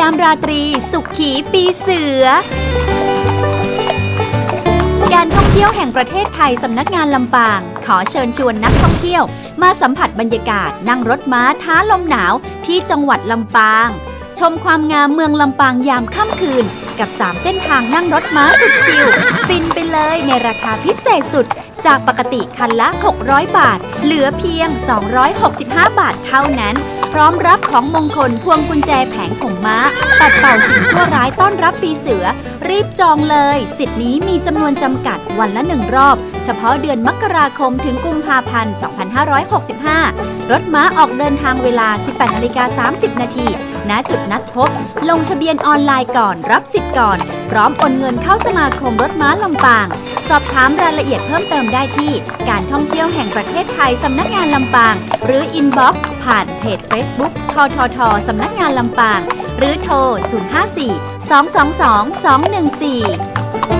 ยามราตรี สุขีปีเสือ การท่องเที่ยวแห่งประเทศไทยสำนักงานลำปาง ขอเชิญชวนนักท่องเที่ยว มาสัมผัสบรรยากาศนั่งรถม้าท้าลมหนาวที่จังหวัดลำปาง ชมความงามเมืองลำปางยามค่ำคืน กับ 3 เส้นทางนั่งรถม้าสุดชิลฟินไปเลยในราคาพิเศษสุดจากปกติคันละ 600 บาท เหลือเพียง 265 บาทเท่านั้น พร้อมรับของมงคลพวงกุญแจแผงของม้า ปัดเป่าสิ่งชั่วร้ายต้อนรับปีเสือ รีบจองเลย สิทธิ์นี้มีจำนวนจำกัดวันละหนึ่งรอบ เฉพาะเดือนมกราคมถึงกุมภาพันธ์ 2565 รถม้าออกเดินทางเวลา 18นาฬิกา30 นาทีณจุดนัดพบ ลงทะเบียนออนไลน์ก่อนรับสิทธิ์ก่อน พร้อมโอนเงินเข้าสมาคมรถม้าลำปาง สอบถามรายละเอียดเพิ่มเติมได้ที่ การท่องเที่ยวแห่งประเทศไทยสำนักงานลำปาง หรืออินบ็อกซ์ผ่านเพจ Facebook ทททสำนักงานลำปาง หรือโทร 054 222 214